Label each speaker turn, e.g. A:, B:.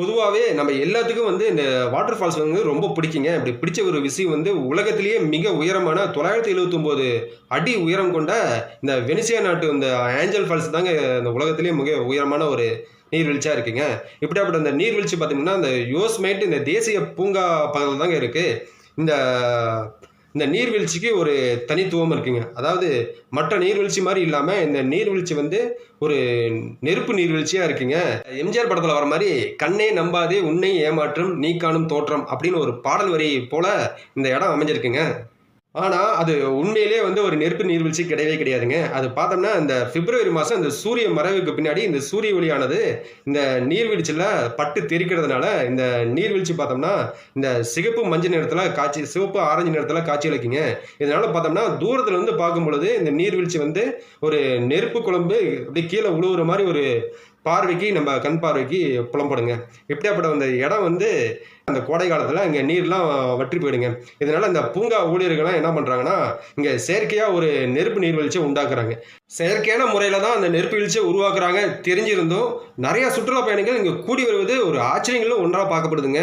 A: பொதுவாகவே நம்ம எல்லாத்துக்கும் வந்து இந்த வாட்டர் ஃபால்ஸ் வந்து ரொம்ப பிடிக்குங்க. அப்படி பிடிச்ச ஒரு விஷயம் வந்து உலகத்திலேயே மிக உயரமான தொள்ளாயிரத்தி எழுபத்தொம்போது அடி உயரம் கொண்ட இந்த வெனிசியா நாட்டு இந்த ஏஞ்சல் ஃபால்ஸ் தாங்க இந்த உலகத்திலேயே மிக உயரமான ஒரு நீர்வீழ்ச்சியாக இருக்குங்க. இப்படியாப்பட்ட அந்த நீர்வீழ்ச்சி பார்த்தீங்கன்னா இந்த யோஸ்மேட் இந்த தேசிய பூங்கா பக்கத்தில் தாங்க இருக்குது இந்த இந்த நீர்வீழ்ச்சிக்கு ஒரு தனித்துவம் இருக்குங்க. அதாவது மற்ற நீர்வீழ்ச்சி மாதிரி இல்லாமல் இந்த நீர்வீழ்ச்சி வந்து ஒரு நெருப்பு நீர்வீழ்ச்சியாக இருக்குங்க. எம்ஜிஆர் படத்தில் வர மாதிரி கண்ணே நம்பாதே உன்னை ஏமாற்றும் நீ காணும் தோற்றம் அப்படின்னு ஒரு பாடல் வரி போல இந்த இடம் அமைஞ்சிருக்குங்க. ஆனால் அது உண்மையிலேயே வந்து ஒரு நெருப்பு நீர்வீழ்ச்சி கிடையவே கிடையாதுங்க. அது பார்த்தோம்னா இந்த பிப்ரவரி மாதம் இந்த சூரிய மறைவுக்கு பின்னாடி இந்த சூரிய ஒளியானது இந்த நீர்வீழ்ச்சியில் பட்டு தெரிக்கிறதுனால இந்த நீர்வீழ்ச்சி பார்த்தோம்னா இந்த சிகப்பு மஞ்சள் நிறத்தில் காட்சி சிவப்பு ஆரஞ்சு நிறத்தில் காட்சி அளிக்குங்க. இதனால் பார்த்தோம்னா தூரத்தில் இருந்து பார்க்கும் பொழுது இந்த நீர்வீழ்ச்சி வந்து ஒரு நெருப்பு குழம்பு அப்படி கீழே உழுவுற மாதிரி ஒரு பார்வைக்கு நம்ம கண் பார்வைக்கு புலம்படுங்க எப்படியாப்பட்ட அந்த இடம் வந்து அந்த கோடை காலத்தில் இங்கே நீர்லாம் வற்றி போயிடுங்க. இதனால் இந்த பூங்கா ஊழியர்கள்லாம் என்ன பண்ணுறாங்கன்னா இங்கே செயற்கையாக ஒரு நெருப்பு நீர்வீழ்ச்சியை உண்டாக்குறாங்க. செயற்கையான முறையில் தான் அந்த நெருப்பு வீழ்ச்சியை உருவாக்குறாங்க. தெரிஞ்சிருந்தும் நிறையா சுற்றுலா பயணிகள் இங்கே கூடி வருவது ஒரு ஆச்சரியங்களும் ஒன்றாக பார்க்கப்படுதுங்க.